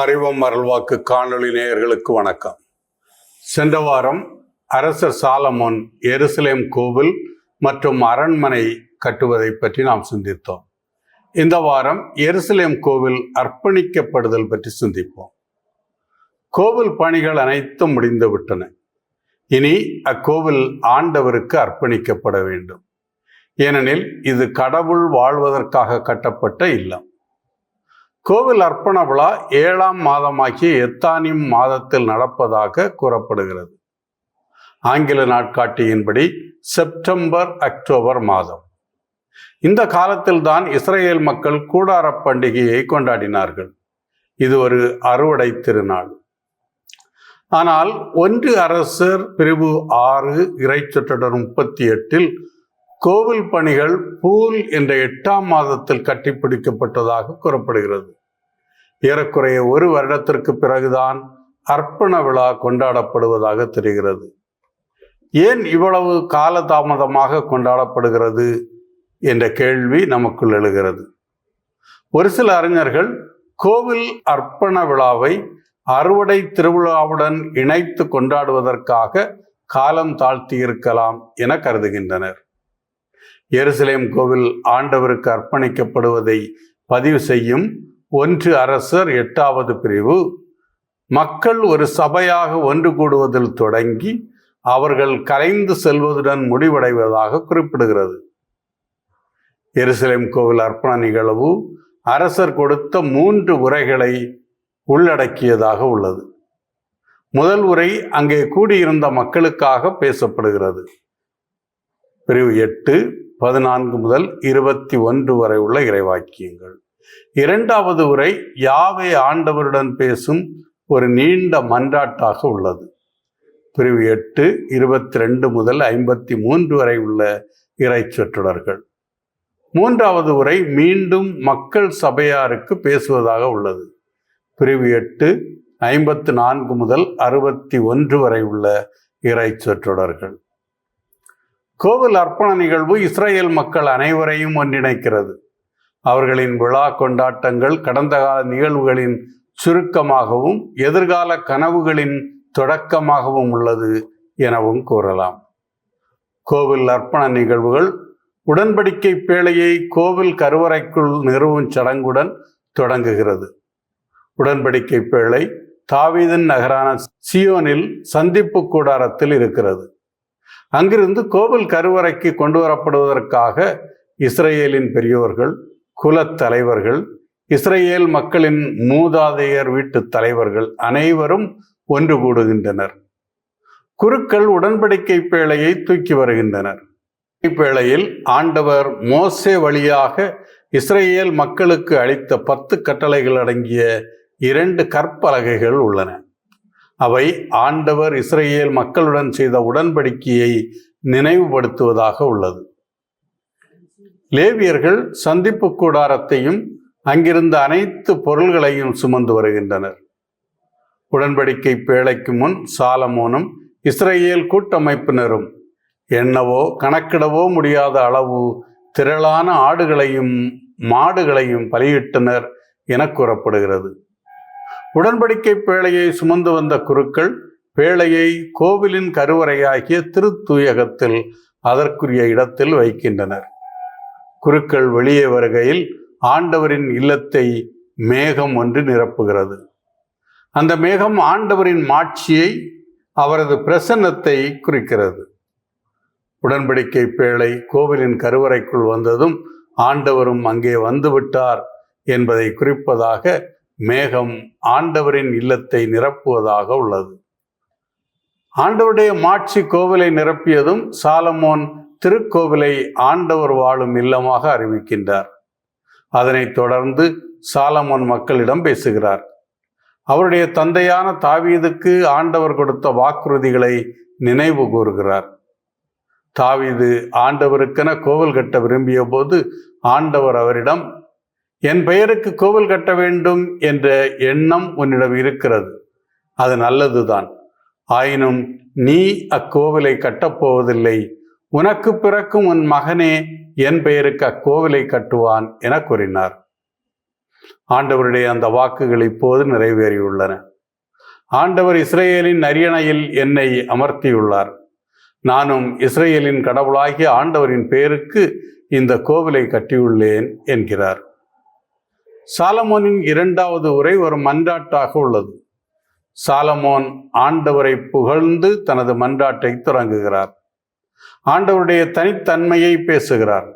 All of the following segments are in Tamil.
அறிவம் அருள்வாக்கு காணொளி நேயர்களுக்கு வணக்கம். சென்ற வாரம் அரசர் சாலமோன் எருசலேம் கோவில் மற்றும் அரண்மனை கட்டுவதை பற்றி நாம் சிந்தித்தோம். இந்த வாரம் எருசலேம் கோவில் அர்ப்பணிக்கப்படுதல் பற்றி சிந்திப்போம். கோவில் பணிகள் அனைத்தும் முடிந்துவிட்டன இனி அக்கோவில் ஆண்டவருக்கு அர்ப்பணிக்கப்பட வேண்டும். ஏனெனில் இது கடவுள் வாழ்வதற்காக கட்டப்பட்ட இல்லம். கோவில் அர்ப்பண விழா ஏழாம் மாதமாகிய எத்தானியம் மாதத்தில் நடப்பதாக கூறப்படுகிறது. ஆங்கில நாட்காட்டியின்படி செப்டம்பர் அக்டோபர் மாதம். இந்த காலத்தில் தான் இஸ்ரேல் மக்கள் கூடார பண்டிகையை கொண்டாடினார்கள். இது ஒரு அறுவடை திருநாள். ஆனால் ஒன்று அரசர் பிரிவு ஆறு இறைச்சொற்றொடர் முப்பத்தி எட்டில் கோவில் பணிகள் பூல் என்ற எட்டாம் மாதத்தில் கட்டிப்பிடிக்கப்பட்டதாக கூறப்படுகிறது. ஏறக்குறைய ஒரு வருடத்திற்கு பிறகுதான் அர்ப்பண விழா கொண்டாடப்படுவதாக தெரிகிறது. ஏன் இவ்வளவு காலதாமதமாக கொண்டாடப்படுகிறது என்ற கேள்வி நமக்குள் எழுகிறது. ஒரு சில அறிஞர்கள் கோவில் அர்ப்பண விழாவை அறுவடை திருவிழாவுடன் இணைத்து கொண்டாடுவதற்காக காலம் தாழ்த்தி இருக்கலாம் என கருதுகின்றனர். எருசலேம் கோவில் ஆண்டவருக்கு அர்ப்பணிக்கப்படுவதை பதிவு செய்யும் ஒன்று அரசர் எட்டாவது பிரிவு. மக்கள் ஒரு சபையாக ஒன்று கூடுவதில் தொடங்கி அவர்கள் கலைந்து செல்வதுடன் முடிவடைவதாக குறிப்பிடுகிறது. எருசலேம் கோவில் அர்ப்பண நிகழ்வு அரசர் கொடுத்த மூன்று உரைகளை உள்ளடக்கியதாக உள்ளது. முதல் உரை அங்கே கூடியிருந்த மக்களுக்காக பேசப்படுகிறது. பிரிவு எட்டு பதினான்கு முதல் இருபத்தி ஒன்று வரை உள்ள இறைவாக்கியங்கள். இரண்டாவது உரை யாவை ஆண்டவருடன் பேசும் ஒரு நீண்ட மன்றாட்டாக உள்ளது. பிரிவு எட்டு இருபத்தி ரெண்டு முதல் ஐம்பத்தி மூன்று வரை உள்ள இறை சொற்றொடர்கள் மூன்றாவது உரை மீண்டும் மக்கள் சபையாருக்கு பேசுவதாக உள்ளது. பிரிவு எட்டு ஐம்பத்து நான்கு முதல் அறுபத்தி ஒன்று வரை உள்ள இறை சொற்றொடர்கள் கோவில் அர்ப்பண நிகழ்வு இஸ்ரேல் மக்கள் அனைவரையும் ஒன்றிணைக்கிறது. அவர்களின் விழா கொண்டாட்டங்கள் கடந்த கால நிகழ்வுகளின் சுருக்கமாகவும் எதிர்கால கனவுகளின் தொடக்கமாகவும் உள்ளது எனவும் கூறலாம். கோவில் அர்ப்பண நிகழ்வுகள் உடன்படிக்கை பேழையை கோவில் கருவறைக்குள் நிறுவும் சடங்குடன் தொடங்குகிறது. உடன்படிக்கை பேழை தாவீதின் நகரான சியோனில் சந்திப்பு கூடாரத்தில் இருக்கிறது. அங்கிருந்து கோவில் கருவறைக்கு கொண்டு வரப்படுவதற்காக இஸ்ரேலின் பெரியோர்கள் குலத் தலைவர்கள் இஸ்ரேல் மக்களின் மூதாதையர் வீட்டு தலைவர்கள் அனைவரும் ஒன்று கூடுகின்றனர். குருக்கள் உடன்படிக்கை பேழையை தூக்கி வருகின்றனர். பேழையில் ஆண்டவர் மோசே வழியாக இஸ்ரேல் மக்களுக்கு அளித்த பத்து கட்டளைகள் அடங்கிய இரண்டு கற்பலகைகள் உள்ளன. அவை ஆண்டவர் இஸ்ரேல் மக்களுடன் செய்த உடன்படிக்கையை நினைவுபடுத்துவதாக உள்ளது. லேவியர்கள் சந்திப்பு கூடாரத்தையும் அங்கிருந்த அனைத்து பொருள்களையும் சுமந்து வருகின்றனர். உடன்படிக்கை பேழைக்கு முன் சாலமோனும் இஸ்ரேல் கூட்டமைப்பினரும் என்னவோ கணக்கிடவோ முடியாத அளவு திரளான ஆடுகளையும் மாடுகளையும் பலியிட்டனர் என கூறப்படுகிறது. உடன்படிக்கை பேழையை சுமந்து வந்த குருக்கள் பேழையை கோவிலின் கருவறையாகிய திருத்தூயகத்தில் அதற்குரிய இடத்தில் வைக்கின்றனர். குருக்கள் வெளியே வருகையில் ஆண்டவரின் இல்லத்தை மேகம் ஒன்று நிரப்புகிறது. அந்த மேகம் ஆண்டவரின் மாட்சியை அவரது பிரசன்னத்தை குறிக்கிறது. உடன்படிக்கை பேழை கோவிலின் கருவறைக்குள் வந்ததும் ஆண்டவரும் அங்கே வந்துவிட்டார் என்பதை குறிப்பதாக மேகம் ஆண்டவரின் இல்லத்தை நிரப்புவதாக உள்ளது. ஆண்டவருடைய மாட்சி கோவிலை நிரப்பியதும் சாலமோன் திருக்கோவிலை ஆண்டவர் வாழும் இல்லமாக அறிவிக்கின்றார். அதனைத் தொடர்ந்து சாலமோன் மக்களிடம் பேசுகிறார். அவருடைய தந்தையான தாவீதுக்கு ஆண்டவர் கொடுத்த வாக்குறுதிகளை நினைவு கூறுகிறார். தாவீது ஆண்டவருக்கென கோவில் கட்ட விரும்பிய போது ஆண்டவர் அவரிடம் என் பெயருக்கு கோவில் கட்ட வேண்டும் என்ற எண்ணம் உன்னிடம் இருக்கிறது. அது நல்லதுதான். ஆயினும் நீ அக்கோவிலை கட்டப்போவதில்லை உனக்கு பிறக்கும் உன் மகனே என் பெயருக்கு அக்கோவிலை கட்டுவான் என கூறினார். ஆண்டவருடைய அந்த வாக்குகள் இப்போது நிறைவேறியுள்ளன. ஆண்டவர் இஸ்ரேலின் அரியணையில் என்னை அமர்த்தியுள்ளார். நானும் இஸ்ரேலின் கடவுளாகிய ஆண்டவரின் பெயருக்கு இந்த கோவிலை கட்டியுள்ளேன் என்கிறார். சாலமோனின் இரண்டாவது உரை ஒரு மன்றாட்டாக உள்ளது. சாலமோன் ஆண்டவரை புகழ்ந்து தனது மன்றாட்டை தொடங்குகிறார் ஆண்டவருடைய தனித்தன்மையை பேசுகிறார்.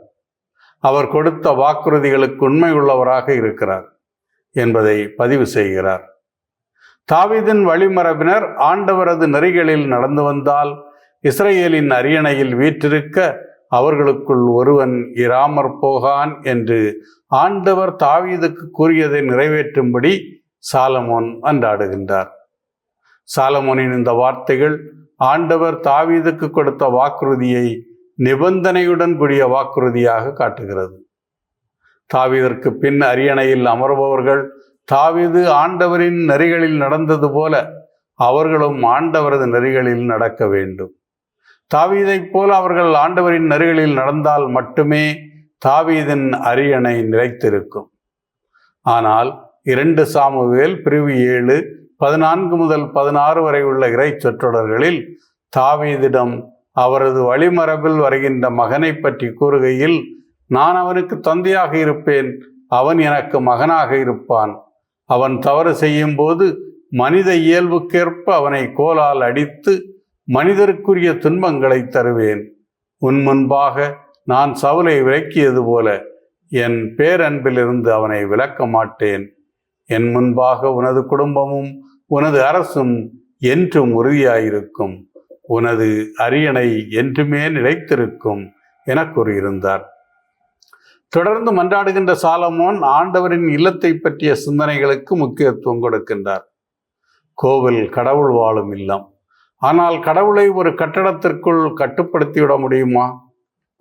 அவர் கொடுத்த வாக்குறுதிகளுக்கு உண்மை உள்ளவராக இருக்கிறார் என்பதை பதிவு செய்கிறார். தாவிதின் வழிமரபினர் ஆண்டவரது நெறிகளில் நடந்து வந்தால் இஸ்ரேலின் அரியணையில் வீற்றிருக்க அவர்களுக்குள் ஒருவன் இராமற் போகான் என்று ஆண்டவர் தாவீதுக்கு கூறியதை நிறைவேற்றும்படி சாலமோன் அன்றாடுகின்றார். சாலமோனின் இந்த வார்த்தைகள் ஆண்டவர் தாவீதுக்கு கொடுத்த வாக்குறுதியை நிபந்தனையுடன் கூடிய வாக்குறுதியாக காட்டுகிறது. தாவீதற்கு பின் அரியணையில் அமர்பவர்கள் தாவீது ஆண்டவரின் நெறிகளில் நடந்தது போல அவர்களும் ஆண்டவரது நெறிகளில் நடக்க வேண்டும். தாவீதைப் போல அவர்கள் ஆண்டவரின் நெருகளில் நடந்தால் மட்டுமே தாவீதின் அரியணை நிலைத்திருக்கும். ஆனால் இரண்டு சாமுவேல் பிரிவு ஏழு பதினான்கு முதல் பதினாறு வரை உள்ள இறை சொற்றொடர்களில் தாவீதிடம் அவரது வழிமரபில் வருகின்ற மகனை பற்றி கூறுகையில் நான் அவனுக்கு தந்தையாக இருப்பேன் அவன் எனக்கு மகனாக இருப்பான். அவன் தவறு செய்யும் போது மனித இயல்புக்கேற்ப அவனை கோலால் அடித்து மனிதருக்குரிய துன்பங்களை தருவேன். உன் முன்பாக நான் சவுலை விலக்கியது போல என் பேரன்பிலிருந்து அவனை விலக்க மாட்டேன். என் முன்பாக உனது குடும்பமும் உனது அரசும் என்றும் உறுதியாயிருக்கும். உனது அரியணை என்றுமே நிலைத்திருக்கும் என கூறியிருந்தார் தொடர்ந்து மன்றாடுகின்ற சாலமோன் ஆண்டவரின் இல்லத்தை பற்றிய சிந்தனைகளுக்கு முக்கியத்துவம் கொடுக்கின்றார். கோவில் கடவுள் வாழும் இல்லம். ஆனால் கடவுளை ஒரு கட்டடத்திற்குள் கட்டுப்படுத்திவிட முடியுமா?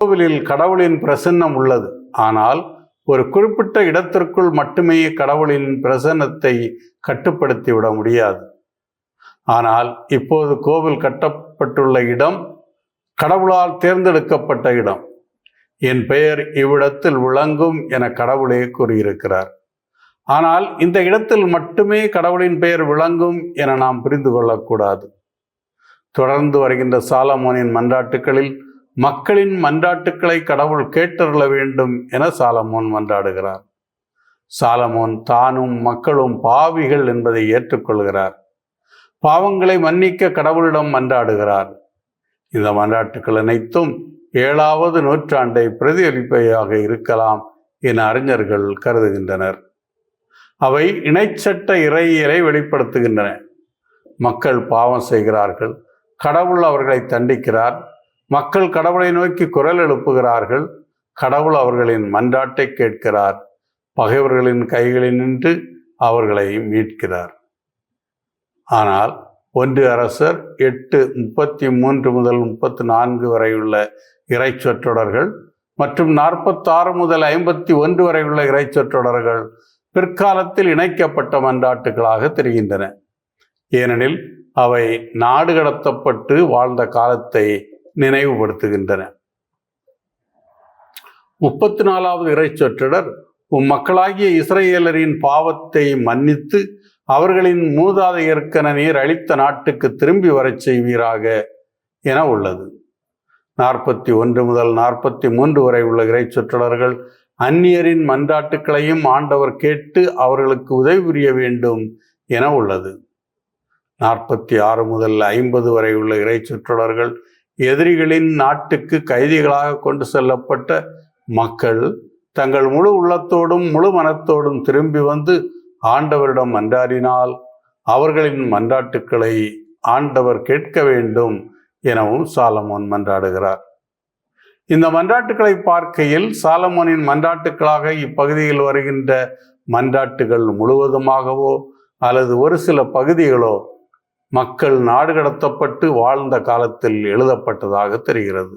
கோவிலில் கடவுளின் பிரசன்னம் உள்ளது. ஆனால் ஒரு குறிப்பிட்ட இடத்திற்குள் மட்டுமே கடவுளின் பிரசன்னத்தை கட்டுப்படுத்திவிட முடியாது. ஆனால் இப்போது கோவில் கட்டப்பட்டுள்ள இடம் கடவுளால் தேர்ந்தெடுக்கப்பட்ட இடம். என் பெயர் இவ்விடத்தில் விளங்கும் என கடவுளே கூறியிருக்கிறார். ஆனால் இந்த இடத்தில் மட்டுமே கடவுளின் பெயர் விளங்கும் என நாம் புரிந்து கொள்ளக்கூடாது. தொடர்ந்து வருகின்ற சாலமோனின் மன்றாட்டுகளில் மக்களின் மன்றாட்டுக்களை கடவுள் கேட்டருள வேண்டும் என சாலமோன் மன்றாடுகிறார். சாலமோன் தானும் மக்களும் பாவிகள் என்பதை ஏற்றுக்கொள்கிறார். பாவங்களை மன்னிக்க கடவுளிடம் மன்றாடுகிறார். இந்த மன்றாட்டுக்கள் அனைத்தும் ஏழாவது நூற்றாண்டை பிரதிபலிப்பையாக இருக்கலாம் என அறிஞர்கள் கருதுகின்றனர். அவை இணைச்சட்ட இறையியலை வெளிப்படுத்துகின்றன. மக்கள் பாவம் செய்கிறார்கள் கடவுள் அவர்களை தண்டிக்கிறார். மக்கள் கடவுளை நோக்கி குரல் எழுப்புகிறார்கள். கடவுள் அவர்களின் மன்றாட்டை கேட்கிறார். பகைவர்களின் கைகளில் நின்று அவர்களை மீட்கிறார். ஆனால் ஒன்று அரசர் எட்டு முப்பத்தி மூன்று முதல் முப்பத்தி நான்கு வரையுள்ள இறைச்சொற்றொடர்கள் மற்றும் நாற்பத்தாறு முதல் ஐம்பத்தி ஒன்று வரையுள்ள இறைச்சொற்றொடர்கள் பிற்காலத்தில் இணைக்கப்பட்ட மன்றாட்டுகளாக தெரிகின்றன. ஏனெனில் அவை நாடு கடத்தப்பட்டு வாழ்ந்த காலத்தை நினைவுபடுத்துகின்றன. முப்பத்தி நாலாவது இறை உம் மக்களாகிய இஸ்ரேலரின் பாவத்தை மன்னித்து அவர்களின் மூதாதையர்க்கென நீர் அளித்த நாட்டுக்கு திரும்பி வரச் செய்வீராக என உள்ளது. நாற்பத்தி ஒன்று முதல் நாற்பத்தி மூன்று வரை உள்ள இறை அந்நியரின் மன்றாட்டுக்களையும் ஆண்டவர் கேட்டு அவர்களுக்கு உதவி புரிய வேண்டும் என உள்ளது. நாற்பத்தி ஆறு முதல் ஐம்பது வரை உள்ள இறை சொற்றொடர்கள் எதிரிகளின் நாட்டுக்கு கைதிகளாக கொண்டு செல்லப்பட்ட மக்கள் தங்கள் முழு உள்ளத்தோடும் முழு மனத்தோடும் திரும்பி வந்து ஆண்டவரிடம் மன்றாடினால் அவர்களின் மன்றாட்டுக்களை ஆண்டவர் கேட்க வேண்டும் எனவும் சாலமோன் மன்றாடுகிறார். இந்த மன்றாட்டுக்களை பார்க்கையில் சாலமோனின் மன்றாட்டுக்களாக இப்பகுதியில் வருகின்ற மன்றாட்டுகள் முழுவதுமாகவோ அல்லது ஒரு சில பகுதிகளோ மக்கள் நாடு கடத்தப்பட்டு வாழ்ந்த காலத்தில் எழுதப்பட்டதாக தெரிகிறது.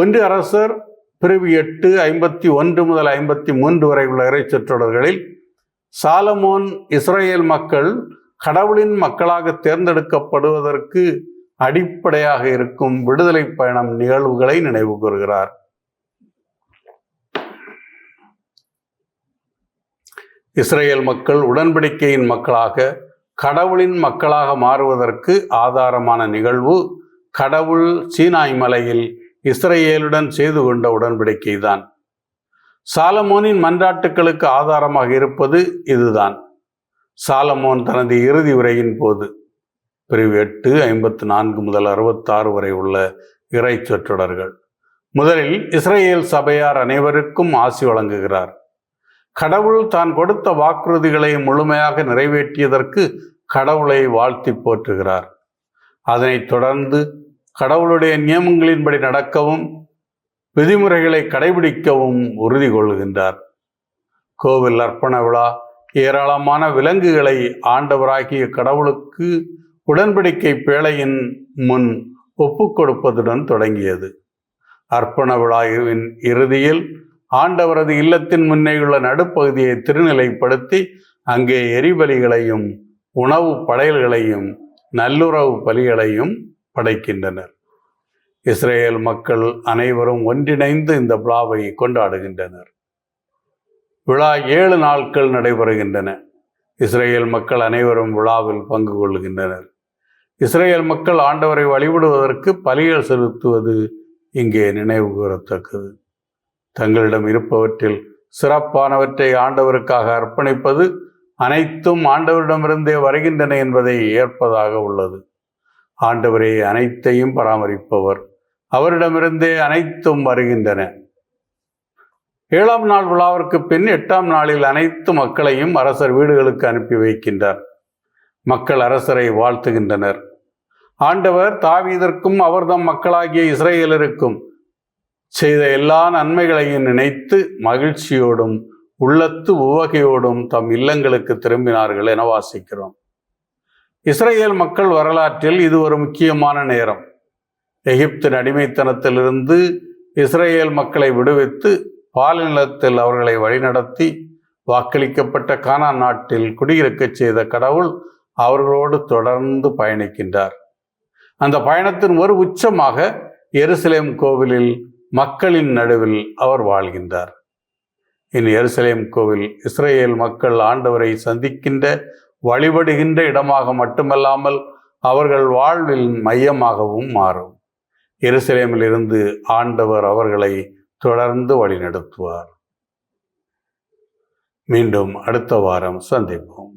ஒன்று அரசர் பிரிவு எட்டு ஐம்பத்தி ஒன்று முதல் ஐம்பத்தி மூன்று வரை உள்ள இறை சொற்றொடர்களில் சாலமோன் இஸ்ரேல் மக்கள் கடவுளின் மக்களாக தேர்ந்தெடுக்கப்படுவதற்கு அடிப்படையாக இருக்கும் விடுதலை பயணம் நிகழ்வுகளை நினைவு கூறுகிறார். இஸ்ரேல் மக்கள் உடன்படிக்கையின் மக்களாக கடவுளின் மக்களாக மாறுவதற்கு ஆதாரமான நிகழ்வு கடவுள் சீனாய் மலையில் இஸ்ரேலுடன் செய்து கொண்ட உடன்படிக்கை தான் சாலமோனின் மன்றாட்டுக்களுக்கு ஆதாரமாக இருப்பது இதுதான். சாலமோன் தனது இறுதி உரையின் போது பிரிவு எட்டு ஐம்பத்து நான்கு முதல் அறுபத்தாறு வரை உள்ள இறை சொற்றொடர்கள். முதலில் இஸ்ரேல் சபையார் அனைவருக்கும் ஆசி வழங்குகிறார். கடவுள் தான் கொடுத்த வாக்குறுதிகளை முழுமையாக நிறைவேற்றியதற்கு கடவுளை வாழ்த்தி போற்றுகிறார். அதனைத் தொடர்ந்து கடவுளுடைய நியமங்களின்படி நடக்கவும் விதிமுறைகளை கடைபிடிக்கவும் உறுதி கொள்கின்றார். கோவில் அர்ப்பண விழா ஏராளமான விலங்குகளை ஆண்டவராகிய கடவுளுக்கு உடன்படிக்கை பேழையின் முன் ஒப்புக் கொடுப்பதுடன் தொடங்கியது. அர்ப்பண விழாவின் இறுதியில் ஆண்டவரது இல்லத்தின் முன்னேயுள்ள நடுப்பகுதியை திருநிலைப்படுத்தி அங்கே எரிபலிகளையும் உணவு படையல்களையும் நல்லுறவு பலிகளையும் படைக்கின்றனர். இஸ்ரேல் மக்கள் அனைவரும் ஒன்றிணைந்து இந்த விழாவை கொண்டாடுகின்றனர். விழா ஏழு நாட்கள் நடைபெறுகின்றன. இஸ்ரேல் மக்கள் அனைவரும் விழாவில் பங்கு கொள்கின்றனர். இஸ்ரேல் மக்கள் ஆண்டவரை வழிபடுவதற்கு பலிகள் செலுத்துவது இங்கே நினைவு கூறத்தக்கது. தங்களிடம் இருப்பவற்றில் சிறப்பானவற்றை ஆண்டவருக்காக அர்ப்பணிப்பது அனைத்தும் ஆண்டவரிடமிருந்தே வருகின்றன என்பதை ஏற்பதாக உள்ளது. ஆண்டவரே அனைத்தையும் பராமரிப்பவர் அவரிடமிருந்தே அனைத்தும் வருகின்றன. ஏழாம் நாள் விழாவிற்கு பின் எட்டாம் நாளில் அனைத்து மக்களையும் அரசர் வீடுகளுக்கு அனுப்பி வைக்கின்றார். மக்கள் அரசரை வாழ்த்துகின்றனர். ஆண்டவர் தாவீதற்கும் அவர்தம் மக்களாகிய இஸ்ரேலருக்கும் செய்த எல்லா நன்மைகளையும் நினைத்து மகிழ்ச்சியோடும் உள்ளத்து உவகையோடும் தம் இல்லங்களுக்கு திரும்பினார்கள் என வாசிக்கிறோம். இஸ்ரேல் மக்கள் வரலாற்றில் இது ஒரு முக்கியமான நேரம். எகிப்தின் அடிமைத்தனத்திலிருந்து இஸ்ரேல் மக்களை விடுவித்து பாலினத்தில் அவர்களை வழிநடத்தி வாக்களிக்கப்பட்ட கானா நாட்டில் குடியிருக்கச் செய்த கடவுள் அவர்களோடு தொடர்ந்து பயணிக்கின்றார். அந்த பயணத்தின் ஒரு உச்சமாக எருசலேம் கோவிலில் மக்களின் நடுவில் அவர் வாழ்கின்றார். இன் எருசலேம் கோவில். இஸ்ரேல் மக்கள் ஆண்டவரை சந்திக்கின்ற வழிபடுகின்ற இடமாக மட்டுமல்லாமல் அவர்கள் வாழ்வில் மையமாகவும் மாறும். எருசலேமில் இருந்து ஆண்டவர் அவர்களை தொடர்ந்து வழிநடத்துவார். மீண்டும் அடுத்த வாரம் சந்திப்போம்.